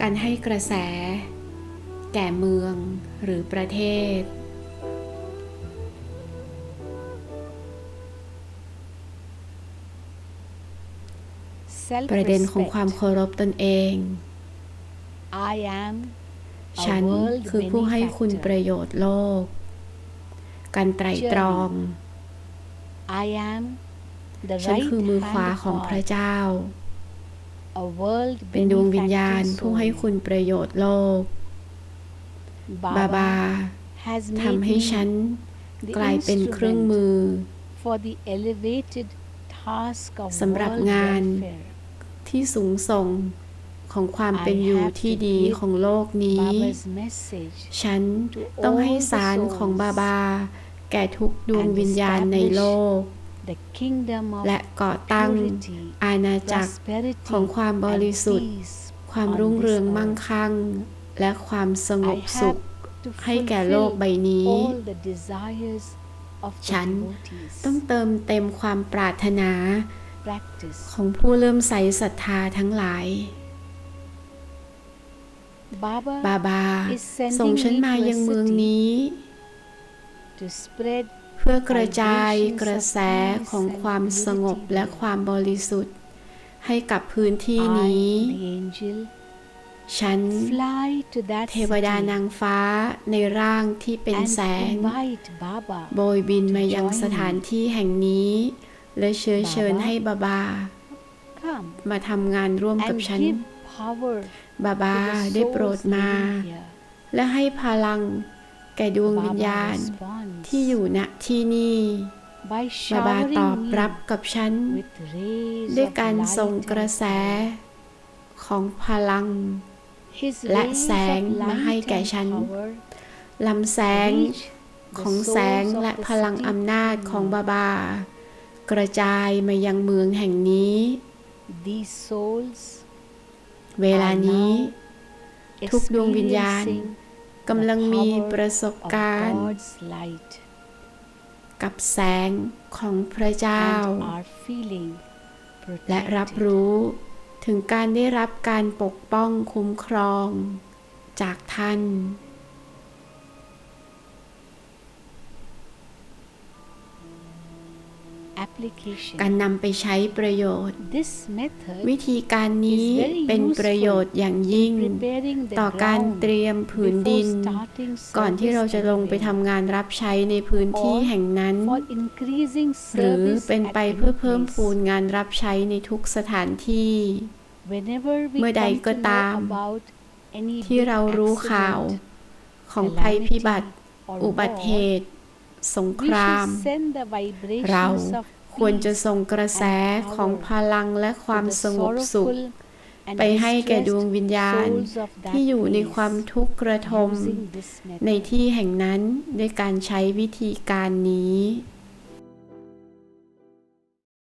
การให้กระแส แก่เมืองหรือประเทศ self ประเด็นของความ respect เคารพตนเอง I am a ฉัน world คือผู้ให้คุณ benefactor ประโยชน์โลก การไตรตรอง I am the ฉัน right คือมือขวา hand ของ of พระเจ้า a world เป็นดวงวิญญาณ benefactor ผู้ให้ soul. คุณประโยชน์โลก บาบา has ทำ made ให้ me ฉัน the กลายเป็นเครื่อง instrument มือ for the elevated task of สำหรับ world งาน welfare. ที่สูงส่งของความเป็น I อยู่ have ที่ to ดี give ของโลกนี้ Baba's message ฉัน to ต้องให้ all the สารของ souls บาบา แก่ทุกดวง and วิญญาณในโลก the kingdom of และก่อตั้ง purity, อาณาจักร prosperity, ของความบริสุทธิ์ and peace ความ on รุ่ง this เรือง earth. มั่งคั่ง และความสง I บสุข have to ให้แก่โลกใบ fulfill นี้ all the desires of the ฉัน devotees. ต้องเติมเต็มความปรารถนา practice ของผู้เริ่มใสศรัทธาทั้งหลาย Baba บาบา is sending ส่งฉัน me มา to a ยังเมือง city นี้ to spread เพื่อกระจายกระแสของความสงบและความบริสุทธิ์ ให้กับพื้นที่นี้ ฉันเทวดานางฟ้าในร่างที่เป็นแสง โบยบินมายังสถานที่แห่งนี้ และเชื้อเชิญให้บาบา มาทำงานร่วมกับฉัน บาบาได้โปรดมา และให้พลัง แก่ดวงวิญ Baba ญาณ responds ที่อยู่ณที่นี่ by บาบา showering ตอบ me รับกับฉัน with rays ด้วย of การ light ส่ง and กระแส power. ของพลัง His และ rays แสง of มาให้ light แก่ and ฉัน power ลำแสง reach ของ the แสง souls of และ the พลัง city อำนาจ through ของ me. บาบา กระจายมายังเมืองแห่งนี้ These souls เวลานี้ ทุกดวงวิญญาณ experiencing กำลังมีประสบ of การณ์ God's light กับแสงของพระเจ้า and are feeling และรับ protected. รู้ถึงการได้รับการปกป้องคุ้มครองจากท่าน การนำไปใช้ประโยชน์ this method วิธีการนี้เป็นประโยชน์อย่างยิ่ง preparing the ต่อการ ground เตรียมผืนดิน before starting ก่อนที่เราจะลงไป service ทำงานรับใช้ในพื้นที่แห่งนั้น for increasing หรือ service เป็น at ไป any เพื่อเพิ่ม place. พูนงานรับใช้ในทุกสถานที่ Whenever we เมื่อใด come ก็ to ตาม know about any ที่ big เรารู้ข่าว accident, ของภัยพิบัติ calamity, or อุบัติเห war, ตุ สงค we ราม should send the เรา vibrations of ควรจะ peace ส่งกระแสของพลังและความ to the สงบสุข sorrowful and ไปให้แก่ดวง distressed วิญญาณ souls of that ที่อยู่ใน place ความทุกข์กระทม using this method. ในที่แห่งนั้นด้วยการใช้วิธีการนี้